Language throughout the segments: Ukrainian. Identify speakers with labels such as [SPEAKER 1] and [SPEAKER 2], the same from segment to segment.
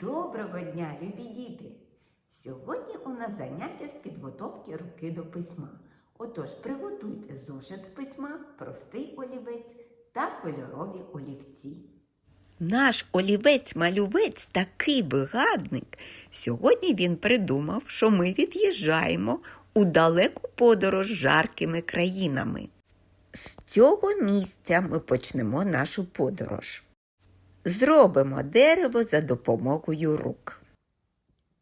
[SPEAKER 1] Доброго дня, любі діти! Сьогодні у нас заняття з підготовки руки до письма. Отож, приготуйте зошит з письма, простий олівець та кольорові олівці.
[SPEAKER 2] Наш олівець-малювець такий вигадник. Сьогодні він придумав, що ми від'їжджаємо у далеку подорож жаркими країнами. З цього місця ми почнемо нашу подорож. Зробимо дерево за допомогою рук.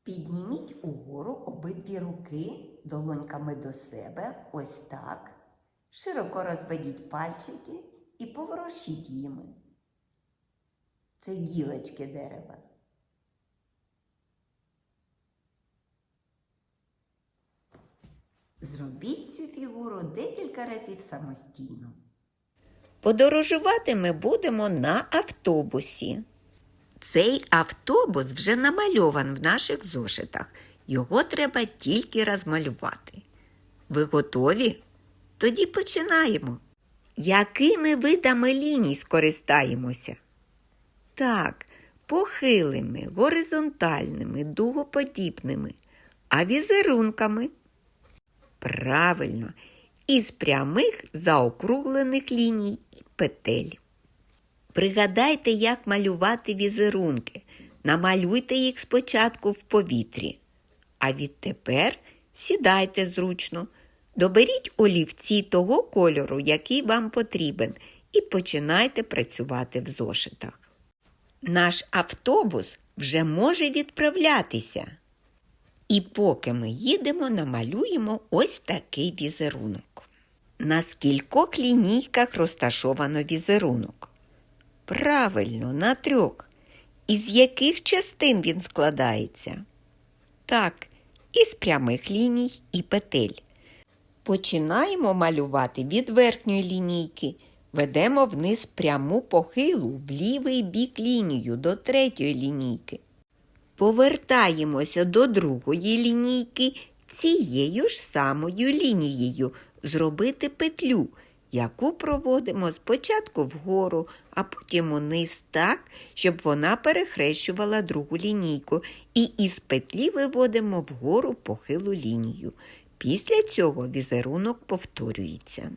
[SPEAKER 1] Підніміть угору обидві руки долоньками до себе, ось так. Широко розведіть пальчики і поворушіть їми. Це гілочки дерева. Зробіть цю фігуру декілька разів самостійно.
[SPEAKER 2] Подорожувати ми будемо на автобусі. Цей автобус вже намальован в наших зошитах. Його треба тільки розмалювати. Ви готові? Тоді починаємо. Якими видами ліній скористаємося? Так, похилими, горизонтальними, дугоподібними, а візерунками. Правильно, із прямих заокруглених ліній і петель. Пригадайте, як малювати візерунки. Намалюйте їх спочатку в повітрі. А відтепер сідайте зручно, доберіть олівці того кольору, який вам потрібен, і починайте працювати в зошитах. Наш автобус вже може відправлятися. І поки ми їдемо, намалюємо ось такий візерунок. На скількох лінійках розташовано візерунок? Правильно, на трьох. Із яких частин він складається? Так, із прямих ліній і петель. Починаємо малювати від верхньої лінійки. Ведемо вниз пряму похилу в лівий бік лінію до третьої лінійки. Повертаємося до другої лінійки цією ж самою лінією зробити петлю, яку проводимо спочатку вгору, а потім униз так, щоб вона перехрещувала другу лінійку, і із петлі виводимо вгору похилу лінію. Після цього візерунок повторюється.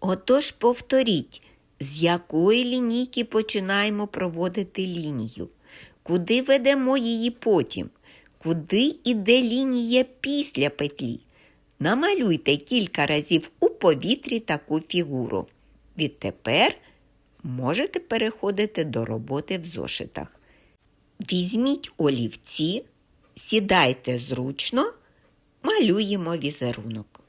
[SPEAKER 2] Отож повторіть, з якої лінійки починаємо проводити лінію, куди ведемо її потім, куди іде лінія після петлі. Намалюйте кілька разів у повітрі таку фігуру. Відтепер можете переходити до роботи в зошитах. Візьміть олівці, сідайте зручно, малюємо візерунок.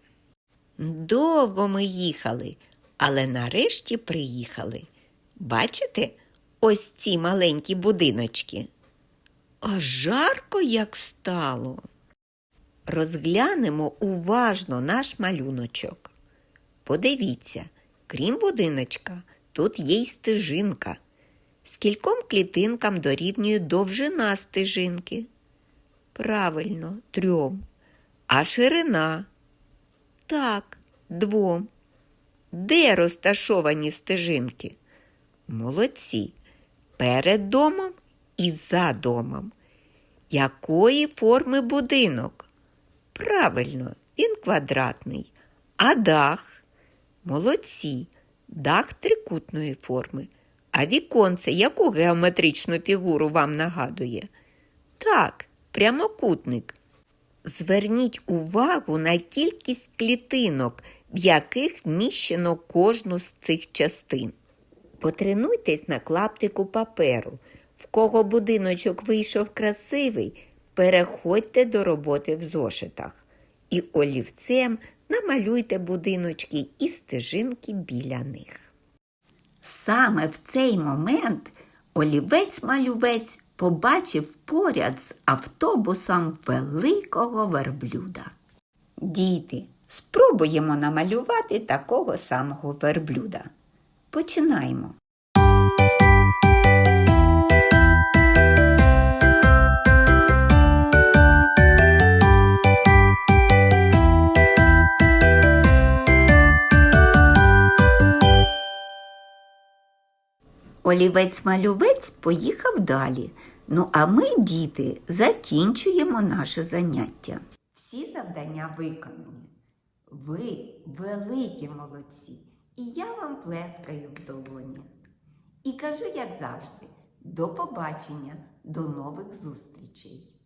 [SPEAKER 2] Довго ми їхали, але нарешті приїхали. Бачите ось ці маленькі будиночки? А жарко як стало. Розглянемо уважно наш малюночок. Подивіться, крім будиночка, тут є й стежинка. Скільком клітинкам дорівнює довжина стежинки? Правильно, трьом. А ширина? Так, двом. Де розташовані стежинки? Молодці. Перед домом і за домом. Якої форми будинок? Правильно, він квадратний. А дах? Молодці. Дах трикутної форми. А віконце яку геометричну фігуру вам нагадує? Так, прямокутник. Зверніть увагу на кількість клітинок, в яких вміщено кожну з цих частин. Потренуйтесь на клаптику паперу. В кого будиночок вийшов красивий, переходьте до роботи в зошитах. І олівцем намалюйте будиночки і стежинки біля них.
[SPEAKER 1] Саме в цей момент олівець-малювець побачив поряд з автобусом великого верблюда. Діти, спробуємо намалювати такого самого верблюда. Починаємо. Олівець-малювець поїхав далі.
[SPEAKER 2] Ну, а ми, діти, закінчуємо наше заняття.
[SPEAKER 1] Всі завдання виконані. Ви великі молодці, і я вам плескаю в долоні. І кажу, як завжди, до побачення, до нових зустрічей.